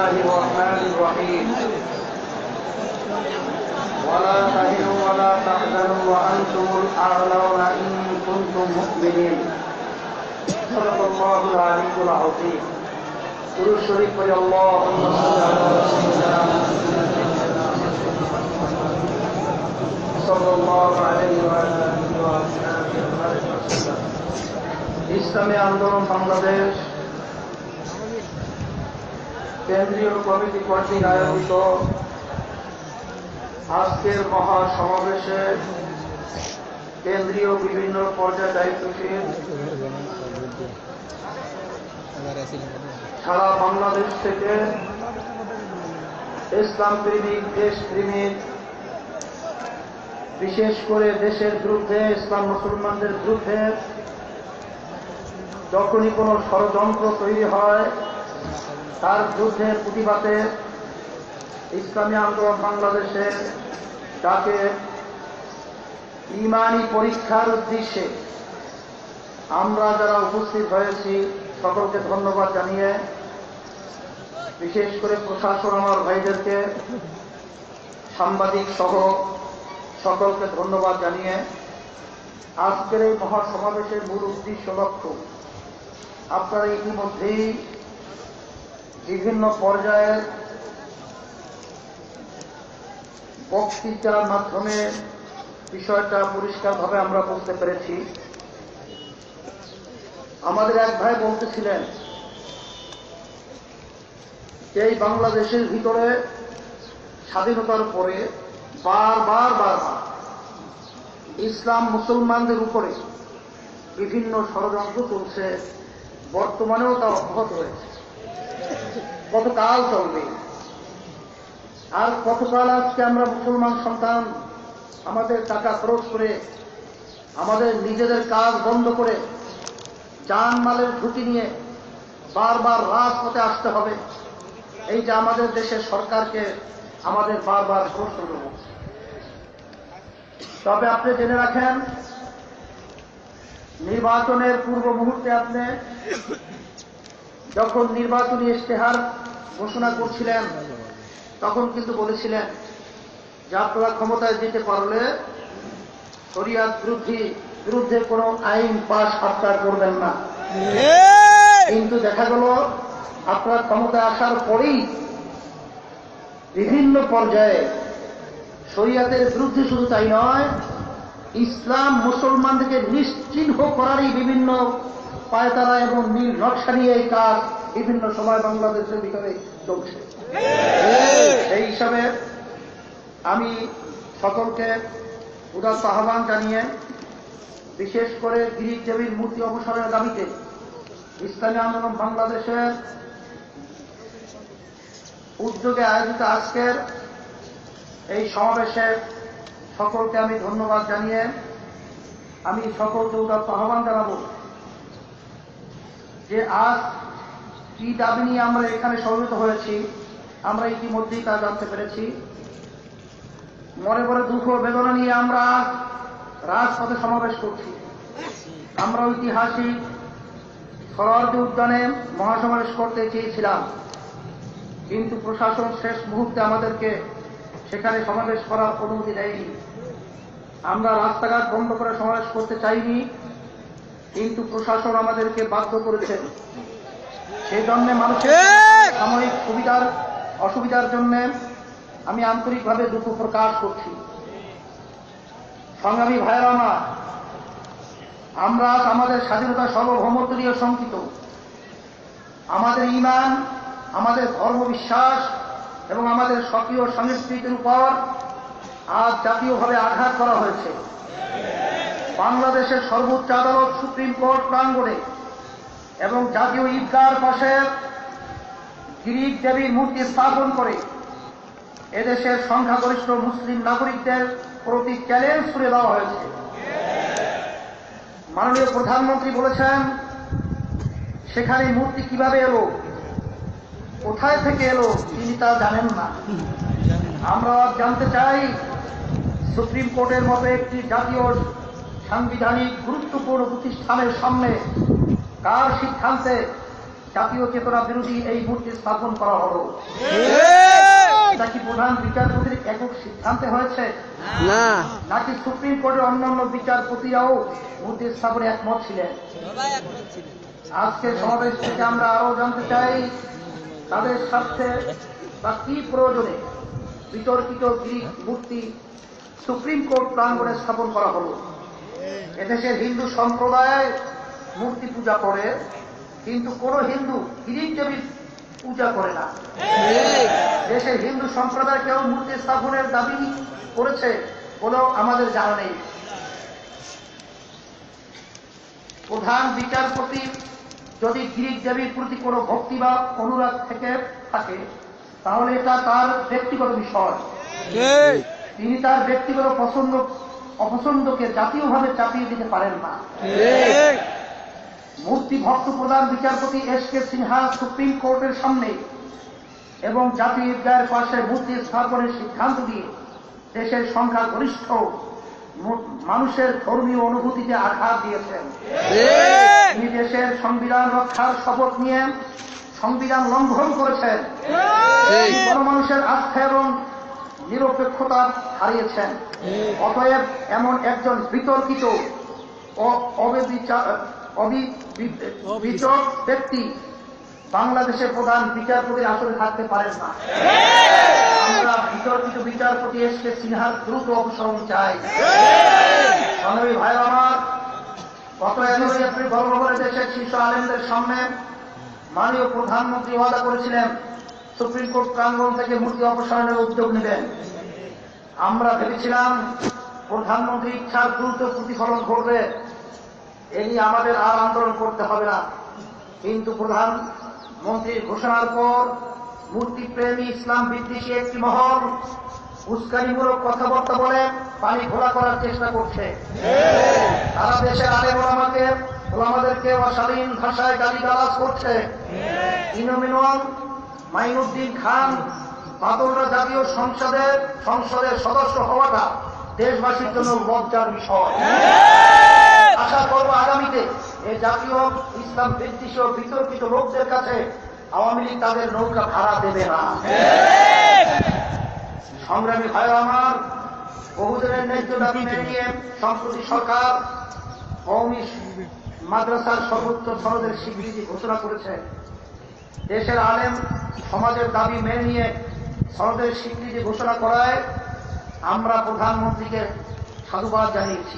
الله الرحمن الرحيم ولا تهنوا ولا تحزنوا وأنتم الأعلون إن كنتم مؤمنين صدق الله العلي العظيم قل الشريف اللهم صل على سيدنا صلى الله عليه وعلى آله وأصحابه وبارك وسلم ইসলামী আন্দোলন বাংলাদেশ কেন্দ্রীয় কমিটি কর্তৃক আয়োজিত আজকের মহা সমাবেশে কেন্দ্রীয় বিভিন্ন পর্যায়ে দায়িত্বশীল সারা বাংলাদেশ থেকে ইসলাম প্রেমিক, দেশ প্রেমিক, বিশেষ করে দেশের বিরুদ্ধে, ইসলাম মুসলমানদের বিরুদ্ধে যখনই কোনো ষড়যন্ত্র তৈরি হয় তার বিরুদ্ধে প্রতিবাদে ইসলামী আন্দোলন বাংলাদেশে তাকে ইমানি পরীক্ষার উদ্দেশ্যে আমরা যারা উপস্থিত হয়েছি, সকলকে ধন্যবাদ জানিয়ে বিশেষ করে প্রশাসন আমার ভাইদেরকে, সাংবাদিক সহ সকলকে ধন্যবাদ জানিয়ে আজকের এই মহাসমাবেশের মূল উদ্দেশ্য লক্ষ্য, আপনারা ইতিমধ্যেই বিভিন্ন পর্যায়ের বক্তৃতার মাধ্যমে বিষয়টা পরিষ্কারভাবে আমরা বুঝতে পেরেছি। আমাদের এক ভাই বলতেছিলেন এই বাংলাদেশের ভিতরে স্বাধীনতার পরে বারবার বারবার ইসলাম মুসলমানদের উপরে বিভিন্ন ষড়যন্ত্র চলছে, বর্তমানেও তা অব্যাহত হয়েছে কতকাল চলবে। আর কতকাল আজকে আমরা মুসলমান সন্তান, আমাদের টাকা খরচ করে, আমাদের নিজেদের কাজ বন্ধ করে, যান মালের ঝুঁকি নিয়ে বারবার রাজপথে আসতে হবে। এইটা আমাদের দেশের সরকারকে আমাদের বারবার প্রশ্ন করব তবে আপনি জেনে রাখেন, নির্বাচনের পূর্ব মুহূর্তে আপনি যখন নির্বাচনী ইশতেহার ঘোষণা করছিলেন তখন কিন্তু বলেছিলেন যে আপনারা ক্ষমতায় যেতে পারলে শরিয়াত বিরোধী বিরুদ্ধে কোনো আইন পাশ আপনার করবেন না। কিন্তু দেখা গেল আপনার ক্ষমতায় আসার পরেই বিভিন্ন পর্যায়ে শরিয়াতের বিরুদ্ধে শুধু তাই নয় ইসলাম মুসলমানদেরকে নিশ্চিহ্ন করারই বিভিন্ন পায়তারা এবং নীল নকশা নিয়ে এই কাজ বিভিন্ন সময় বাংলাদেশের ভিতরে চলছে। সেই হিসাবে আমি সকলকে উদাত্ত আহ্বান জানিয়ে বিশেষ করে গিরিশ দেবীর মূর্তি অবসরের দাবিতে ইসলামী আন্দোলন বাংলাদেশের উদ্যোগে আয়োজিত আজকের এই সমাবেশে সকলকে আমি ধন্যবাদ জানিয়ে আমি সকলকে উদাত্ত আহ্বান জানাব। যে আজ কি দাবি নিয়ে আমরা এখানে সমবেত হয়েছি, আমরা ইতিমধ্যেই তা জানতে পেরেছি। মনে মনে দুঃখ বেদনা নিয়ে আমরা রাজপথে সমাবেশ করছি। আমরা ঐতিহাসিক সরোয়ার্দী উদ্যানে মহাসমাবেশ করতে চেয়েছিলাম। কিন্তু প্রশাসন শেষ মুহূর্তে আমাদেরকে সেখানে সমাবেশ করার অনুমতি দেয়নি। আমরা রাস্তাঘাট বন্ধ করে সমাবেশ করতে চাইনি। কিন্তু প্রশাসন আমাদেরকে বাধ্য করেছে। সেই জন্য মানুষের সাময়িক সুবিধার অসুবিধার জন্য আমি আন্তরিকভাবে দুঃখ প্রকাশ করছি। সংগ্রামী ভাইয়েরা আমার আমরা আমাদের স্বাধীনতা সার্বভৌমত্ব নিয়ে শঙ্কিত। আমাদের ইমান আমাদের ধর্মবিশ্বাস এবং আমাদের স্বকীয় সংস্কৃতির উপর আজ জাতীয়ভাবে আঘাত করা হয়েছে। বাংলাদেশের সর্বোচ্চ আদালত সুপ্রিম কোর্ট প্রাঙ্গণে এবং জাতীয় ঈদগার পাশে গ্রিক দেবীর মূর্তি স্থাপন করে এদেশের সংখ্যাগরিষ্ঠ মুসলিম নাগরিকদের প্রতি চ্যালেঞ্জ করে দেওয়া হয়েছে। মাননীয় প্রধানমন্ত্রী বলেছেন, সেখানে মূর্তি কীভাবে এলো? কোথায় থেকে এলো? তিনি তা জানেন না। আমরা জানতে চাই, সুপ্রিম কোর্টের মতো একটি জাতীয় সাংবিধানিক গুরুত্বপূর্ণ প্রতিষ্ঠানের সামনে কার সিদ্ধান্তে জাতীয় চেতনা বিরোধী এই মূর্তি স্থাপন করা হলো? এটা কি প্রধান বিচারপতির একক সিদ্ধান্তে হয়েছে? না। নাকি সুপ্রিম কোর্টের অন্যান্য বিচারপতিরাও মূর্তি স্থাপনে একমত ছিলেন? আজকে সমাবেশ থেকে আমরা আরও জানতে চাই তাদের স্বার্থে বা কি প্রয়োজনে বিতর্কিত গ্রিক মূর্তি সুপ্রিম কোর্ট প্রাঙ্গণে স্থাপন করা হলো? এদেশের হিন্দু সম্প্রদায় মূর্তি পূজা করে কিন্তু কোন হিন্দু গ্রিক দেবীর পূজা করে না। দেশের হিন্দু সম্প্রদায় কেউ মূর্তি স্থাপনের দাবি করেছে বলেও আমাদের জানা নেই। প্রধান বিচারপতি যদি গ্রিক দেবীর প্রতি কোনো ভক্তি বা অনুরাগ থেকে থাকে তাহলে এটা তার ব্যক্তিগত বিষয়। তিনি তার ব্যক্তিগত পছন্দ অপছন্দকে জাতীয়ভাবে চাপিয়ে দিতে পারেন না। মূর্তি ভক্ত প্রধান বিচারপতি এস কে সিনহা সুপ্রিম কোর্টের সামনে এবং জাতীয় ঈদগাহের পাশে মূর্তি স্থাপনের সিদ্ধান্ত দিয়ে দেশের সংখ্যা গরিষ্ঠ মানুষের ধর্মীয় অনুভূতিতে আঘাত দিয়েছেন। তিনি দেশের সংবিধান রক্ষার শপথ নিয়ে সংবিধান লঙ্ঘন করেছেন। মানুষের আস্থা এবং নিরপেক্ষতা হারিয়েছেন। অতএব এমন একজন বিতর্কিত অবিচক ব্যক্তি বাংলাদেশের প্রধান বিচারপতির আসলে থাকতে পারেন না। আমরা বিতর্কিত বিচারপতি এস কে সিনহার দ্রুত অপসারণ চাই। সংগ্রামী ভাই আমার, গত এগারোই এপ্রিল গর্ভবরে দেশের শীর্ষ আলেমদের সামনে মাননীয় প্রধানমন্ত্রী ওয়াদা করেছিলেন সুপ্রিম কোর্ট প্রাঙ্গণ থেকে মূর্তি অপসারণের উদ্যোগ নেবেন। আমরা ভেবেছিলাম প্রধানমন্ত্রী ইচ্ছার দ্রুত প্রতিফলন ঘটবে এ নিয়ে আমাদের আর আন্দোলন করতে হবে না। কিন্তু প্রধানমন্ত্রীর ঘোষণার পর মূর্তি প্রেমী ইসলাম বিদ্বেষী একটি মহল উস্কানিমূলক কথাবার্তা বলে পানি ঘোলা করার চেষ্টা করছে। তারা দেশের আলে ওলামাকে ওলামাদেরকে অশালীন ভাষায় গালি গালাজ করছে। ইনোমিনন মাইনুদ্দিন খান বাদলরা জাতীয় সংসদের সংসদের সদস্য হওয়াটা দেশবাসীর জন্য লজ্জার বিষয়। আশা করব আগামীতে এই জাতীয় ইসলাম বিদ্বেষী বিতর্কিত লোকদের কাছে আওয়ামী লীগ তাদের নৌকা ভাড়া দেবে না। সংগ্রামী ভাই আমার বহুদিনের ন্যায্য দাবি নিয়ে সম্প্রতি সরকার মাদ্রাসার সর্বোচ্চ সনদের স্বীকৃতি ঘোষণা করেছে। দেশের আলেম সমাজের দাবি মেনে নিয়ে সনদের স্বীকৃতি ঘোষণা করায় আমরা প্রধানমন্ত্রীকে সাধুবাদ জানিয়েছি।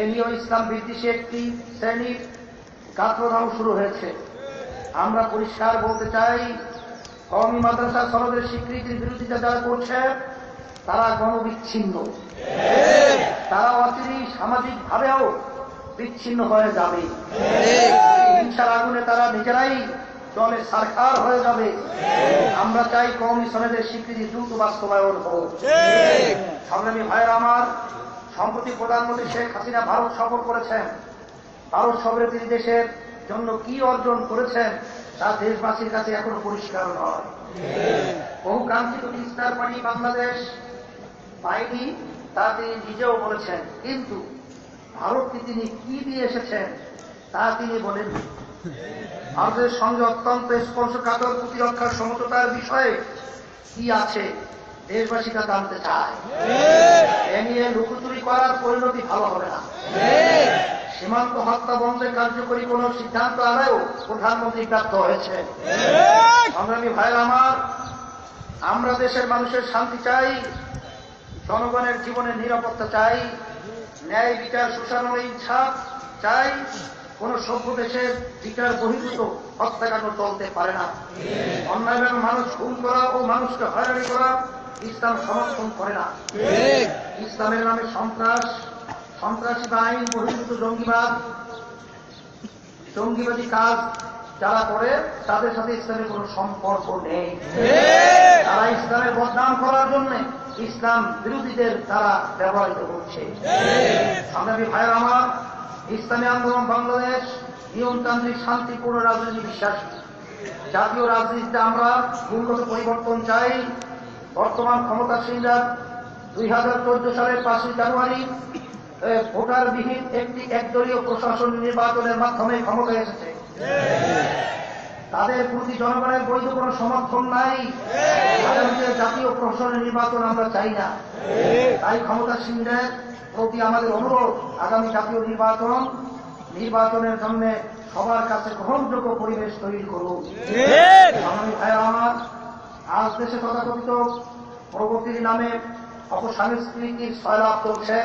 এ নিয়েও ইসলাম বিদ্বেষী একটি শ্রেণির গাত্রদাহ শুরু হয়েছে। আমরা পরিষ্কার বলতে চাই কওমি মাদ্রাসা সনদের স্বীকৃতির বিরোধিতা যারা করছে তারা গণবিচ্ছিন্ন। তারা অচিরেই সামাজিক ভাবেও বিচ্ছিন্ন হয়ে যাবে। হিংসার আগুনে তারা নিজেরাই দলে সরকার হয়ে যাবে। আমরা চাই কওমি সনদের স্বীকৃতি দ্রুত বাস্তবায়ন হোক। সংগ্রামী ভাইয়ের আমার, সম্প্রতি প্রধানমন্ত্রী শেখ হাসিনা ভারত সফর করেছেন। ভারত সফরে তিনি দেশের জন্য কি অর্জন করেছেন, তা দেশবাসীর কাছে এখনও পরিষ্কার নয়। বহু কাঙ্ক্ষিত তিস্তার পানি বাংলাদেশ পায়নি, তা তিনি নিজেও বলেছেন। কিন্তু ভারতকে তিনি কি দিয়ে এসেছেন, তা তিনি বলেন ভারতের সঙ্গে অত্যন্ত স্পর্শকাতর প্রতিরক্ষার সমঝোতার বিষয়ে কি আছে দেশবাসী তা জানতে চায়। এ নিয়ে লুকোচুরি করার পরিণতি ভালো হবে না। সীমান্ত হত্যা বন্ধে কার্যকরী কোন সিদ্ধান্ত আনায়ও প্রধানমন্ত্রী ব্যর্থ হয়েছে সংগ্রামী ভাইয়ের আমার, আমরা দেশের মানুষের শান্তি চাই, জনগণের জীবনের নিরাপত্তা চাই, ন্যায় বিচার, সুশাসনের ইচ্ছা চাই কোন সভ্য দেশের বিচার বহির্ভূত হত্যাকাণ্ড চলতে পারে না। অন্যায়ভাবে মানুষ খুন করা ও মানুষকে হয়রানি করা ইসলাম সমর্থন করে না। ইসলামের নামে সন্ত্রাস সন্ত্রাসী বা আইন বহির্ভূত জঙ্গিবাদ জঙ্গিবাদী কাজ যারা করে তাদের সাথে ইসলামের কোনো সম্পর্ক নেই। তারা ইসলামের বদনাম করার জন্য ইসলাম বিরোধীদের তারা ব্যবহৃত হচ্ছে। সংগ্রামী ভাইয়ের আমার ইসলামী আন্দোলন বাংলাদেশ নিয়মতান্ত্রিক শান্তিপূর্ণ রাজনীতি বিশ্বাস। জাতীয় রাজনীতিতে আমরা মূলগত পরিবর্তন চাই। বর্তমান ক্ষমতাসীনরা দুই হাজার চোদ্দ সালের পাঁচই জানুয়ারি ভোটারবিহীন একটি একদলীয় প্রশাসন নির্বাচনের মাধ্যমে ক্ষমতায় এসেছে। তাদের প্রতি জনগণের বৈধ কোনো সমর্থন নাই। জাতীয় প্রশাসনের নির্বাচন আমরা চাই না। তাই ক্ষমতাসীনদের প্রতি আমাদের অনুরোধ আগামী জাতীয় নির্বাচন নির্বাচনের জন্য সবার কাছে গ্রহণযোগ্য পরিবেশ তৈরি করুন আমার আজ দেশে তথাকথিত প্রগতির নামে অপসাংস্কৃতির সয়লাভ চলছে।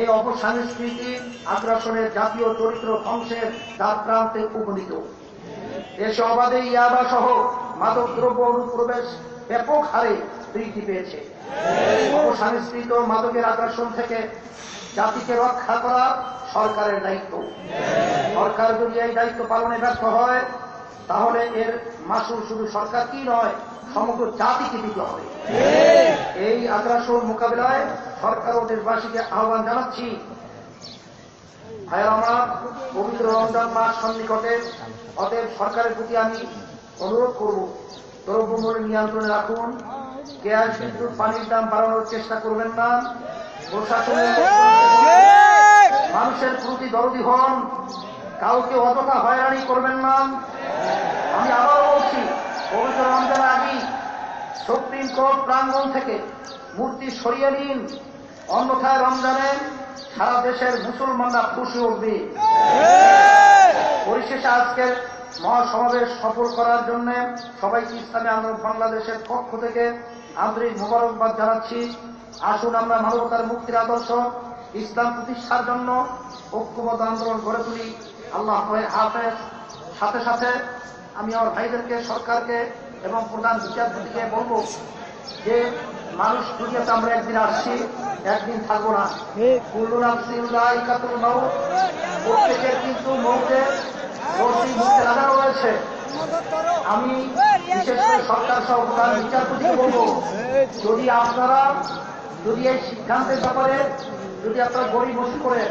এই অপসাংস্কৃতি আগ্রাসনের জাতীয় চরিত্র ধ্বংসের দ্বার প্রান্তে উপনীত। দেশে অবাধে ইয়াবা সহ মাদক দ্রব্য অনুপ্রবেশ ব্যাপক হারে বৃদ্ধি পেয়েছে। অপসংস্কৃত মাদকের আগ্রাসন থেকে জাতিকে রক্ষা করা সরকারের দায়িত্ব। সরকার যদি এই দায়িত্ব পালনে ব্যর্থ হয়, তাহলে এর মাসুল শুধু সরকার কি নয়, সমগ্র জাতিকে দিতে হবে। এই আগ্রাসন মোকাবিলায় সরকার ও দেশবাসীকে আহ্বান জানাচ্ছি। ভাইয়ের আমার, পবিত্র রমজান মাস সন্নিকটে অতএব সরকারের প্রতি আমি অনুরোধ করব, দ্রব্যমূল্য নিয়ন্ত্রণে রাখুন। গ্যাস বিদ্যুৎ পানির দাম বাড়ানোর চেষ্টা করবেন না। প্রশাসনের মানুষের প্রতি দরদি হন। কাউকে অযথা হয়রানি করবেন না। আমি আবার বলছি পবিত্র রমজানের আগে সুপ্রিম কোর্ট প্রাঙ্গণ থেকে মূর্তি সরিয়ে নিন। অন্যথায় রমজানে সারা দেশের মুসলমানরা খুশি উঠবে পরিশেষে আজকের মহাসমাবেশ সফল করার জন্য সবাইকে ইসলামী আন্দোলন বাংলাদেশের পক্ষ থেকে আন্তরিক মোবারকবাদ জানাচ্ছি। আসুন আমরা মানবতার মুক্তির আদর্শ, ইসলাম প্রতিষ্ঠার জন্য ঐক্যবদ্ধ আন্দোলন গড়ে তুলি। আল্লাহ হাফেজ। সাথে সাথে আমি আমার ভাইদেরকে, সরকারকে এবং প্রধান বিচারপতিকে বলব যে, মানুষ দুনিয়াতে আমরা একদিন আসছি, একদিন থাকব না। প্রত্যেকের কিন্তু প্রতি মুখে লাগানো রয়েছে। আমি বিশেষ করে সরকার সহ প্রধান বিচারপতিকে বলব যদি আপনারা যদি এই সিদ্ধান্তের ব্যাপারে যদি আপনারা গরিব বসে করেন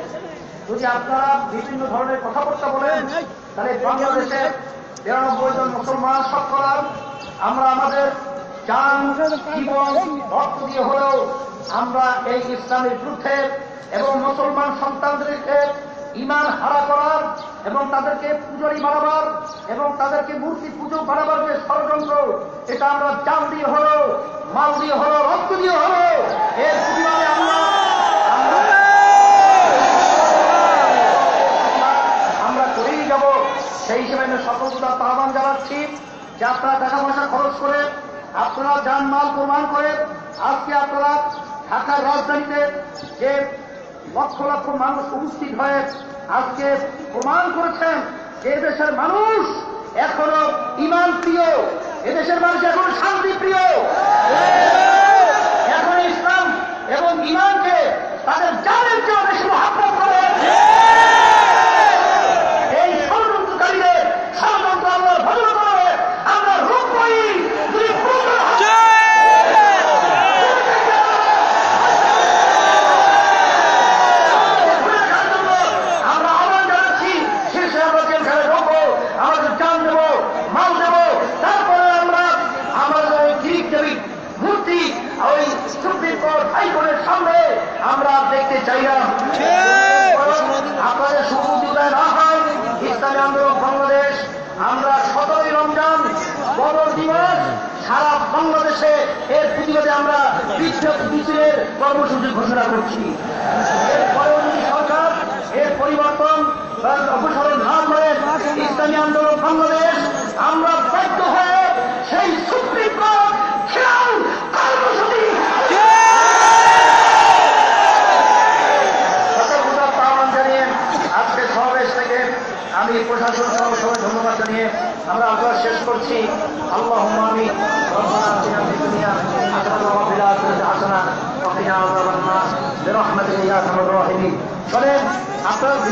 যদি আপনারা বিভিন্ন ধরনের কথাবার্তা বলেন তাহলে বাংলাদেশের বিরানব্বই জন মুসলমান শতকরা আমরা আমাদের যান জীবন রক্ত দিয়ে হলেও আমরা এই ইসলামের বিরুদ্ধে এবং মুসলমান সন্তানদেরকে ইমান হারা করার এবং তাদেরকে পুজোরি বাড়াবার এবং তাদেরকে মূর্তি পুজো বাড়াবার যে ষড়যন্ত্র। এটা আমরা চাল দিয়ে হলো মাল দিয়ে হলো রক্ত দিয়ে হলো। এর প্রতিবাদে আমরা আমরা করেই যাব। সেই হিসেবে আমি সকল প্রদার আহ্বান জানাচ্ছি যে আপনারা টাকা পয়সা খরচ করে আপনারা যান মাল প্রমাণ করে। আজকে আপনারা ঢাকার রাজধানীতে যে লক্ষ লক্ষ মানুষ উপস্থিত হয়ে আজকে প্রমাণ করেছেন যে দেশের মানুষ এখনও ইমান প্রিয় এদেশের মানুষ এখনও শান্তি প্রিয় এখন ইসলাম এবং ইমানকে তাদের জানের চেয়ে বেশি মহাত্মা করে এই ষড়যন্ত্রকারীদের ষড়যন্ত্র আমরা ভজন করে আমরা রূপ পাই যদি পুরো আমরা আহ্বান জানাচ্ছি শীর্ষে আমরা জেলখানে ঢোকবো আমাদের জান দেবো মাল দেবো তারপরে আমরা আমাদের ওই দিক দেবী মূর্তি ওই সুপ্রিম কোর্ট হাইকোর্টের সামনে আমরা দেখতে চাই না আপনাদের সুবিধায় না হয় ইসলামী আন্দোলন বাংলাদেশ আমরা সতেরোই রমজান বদর দিবস সারা বাংলাদেশে এর প্রতিবাদে আমরা বিক্ষোভ মিছিলের কর্মসূচি ঘোষণা করছি। সরকার, এর পরিবর্তন অপসারণ না করে ইসলামী আন্দোলন বাংলাদেশ, আমরা বাধ্য হয়ে সেই সুপ্রিম কোর্ট আমি প্রশাসন সহ সবাই ধন্যবাদ জানিয়ে আমরা আলোচনা শেষ করছি। আল্লাহ আমি হাসানাতাও